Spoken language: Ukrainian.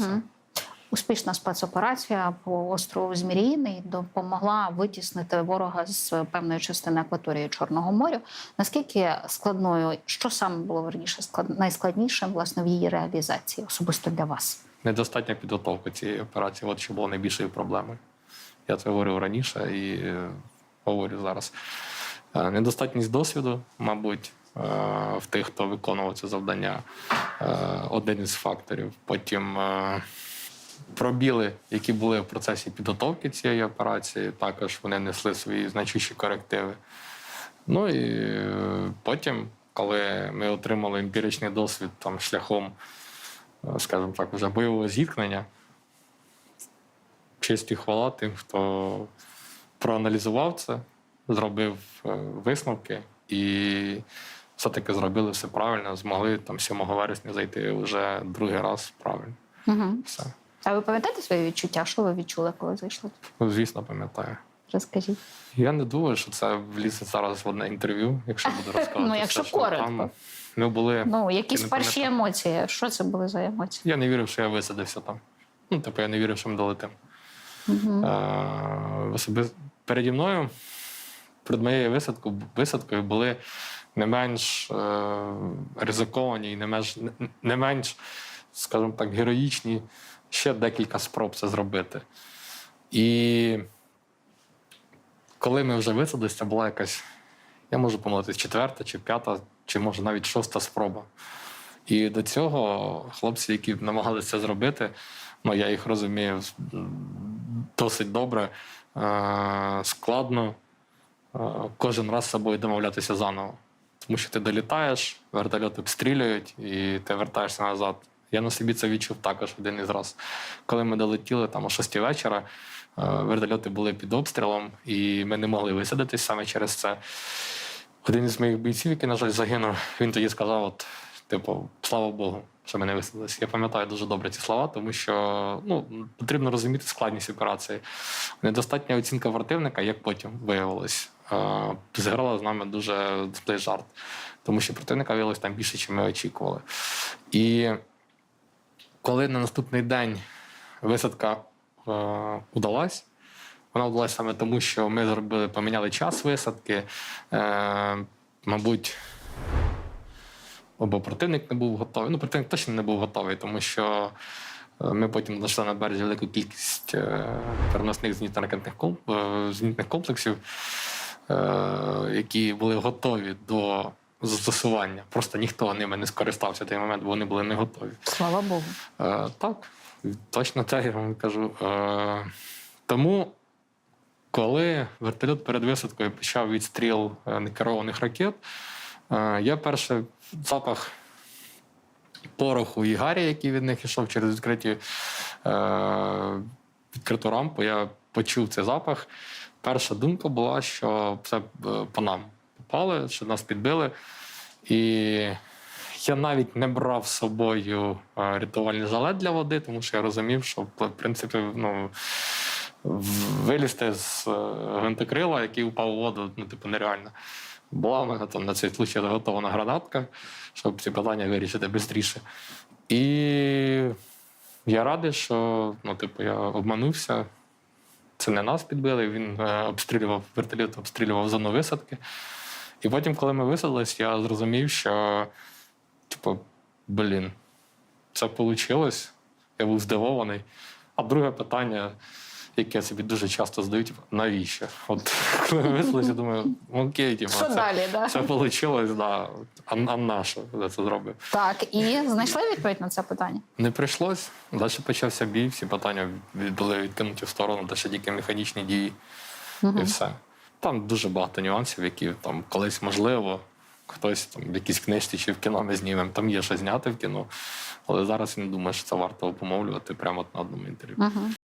Угу. Успішна спецоперація по острову Зміріїний допомогла витіснити ворога з певної частини акваторії Чорного моря. Наскільки складною, що саме було верніше склад... найскладнішим власне в її реалізації, особисто для вас? Недостатня підготовка цієї операції, от що було найбільшою проблемою. Я це говорив раніше і е, говорю зараз. Е, Недостатність досвіду, мабуть, в тих, хто виконував це завдання, е, один із факторів. Потім е, пробіли, які були в процесі підготовки цієї операції, також вони несли свої значущі корективи. Ну і е, потім, коли ми отримали емпіричний досвід там, шляхом, е, скажімо так, вже бойового зіткнення, честь і хвала тим, хто проаналізував це, зробив е, висновки і все-таки зробили все правильно, змогли там 7 вересня зайти вже другий раз правильно. Угу. Все. А ви пам'ятаєте свої відчуття? Що ви відчули, коли зайшли? Ну, Звісно, пам'ятаю. Розкажіть. Я не думаю, що це влізе зараз в одне інтерв'ю, якщо буду розказувати. Ну, якщо все, коротко. Там ми були. Ну, якісь перші емоції. Що це були за емоції? Я не вірив, що я висадився там. Ну, типу, я не вірив, що ми долетимо. Угу. Е, переді мною, перед моєю висадкою, висадкою були не менш е, ризиковані і не менш, не менш, скажімо так, героїчні ще декілька спроб це зробити. І коли ми вже висадилися, була якась, я можу помилитись, четверта чи п'ята, чи може навіть шоста спроба. І до цього хлопці, які намагалися це зробити, ну я їх розумію досить добре, е, складно е, кожен раз з собою домовлятися заново. Тому що ти долітаєш, вертольот обстрілюють і ти вертаєшся назад. Я на собі це відчув також один із раз. Коли ми долетіли там о 6 вечора, е, вертольоти були під обстрілом, і ми не могли висадитись саме через це. Один із моїх бійців, який, на жаль, загинув, він тоді сказав: от, типу, слава Богу, що ми не висадилися. Я пам'ятаю дуже добре ці слова, тому що ну, потрібно розуміти складність операції. Недостатня оцінка противника, як потім виявилось, зіграла з нами дуже злий жарт, тому що противника виявилось там більше, ніж ми очікували. І коли на наступний день висадка е, удалась, вона вдалася саме тому, що ми зробили, поміняли час висадки. Е, мабуть, або противник не був готовий. Ну, противник точно не був готовий, тому що е, ми потім знайшли на березі велику кількість е, переносних зенітно-ракетних е, комплексів, які були готові до застосування. Просто ніхто ними не скористався в той момент, бо вони були не готові. Слава Богу. Е, так, точно те я вам кажу. Е, тому, коли вертольот перед висадкою почав відстріл е, некерованих ракет, е, я перше запах пороху і гарі, який від них йшов через відкриті, е, відкриту рампу, я почув цей запах. Перша думка була, що це е, по нам попали, що нас підбили. І я навіть не брав з собою е, рятувальний жилет для води, тому що я розумів, що в принципі ну, вилізти з е, гвинтокрила, який упав у воду, ну, типу, нереально. Була в мене там на цей случай заготована гранатка, щоб ці питання вирішити швидше. І я радий, що ну, типу, я обманувся. Це не нас підбили, він е, обстрілював вертоліт, обстрілював зону висадки. І потім, коли ми висадились, я зрозумів, що, типу, блін, це вийшло. Я був здивований. А друге питання, яке я собі дуже часто задаю, типу, навіщо? От коли ми я думаю, окей, типу, Що це, далі? Да? це вийшло, да. а, а на що я це зробив? Так, і знайшли відповідь на це питання? Не прийшлось. Далі почався бій, всі питання були відкинуті в сторону, де ще тільки механічні дії і все. Там дуже багато нюансів, які там колись можливо, хтось там в якійсь книжці чи в кіно ми знімемо. Там є що зняти в кіно, але зараз я не думаю, що це варто обумовлювати прямо на одному інтерв'ю. Угу.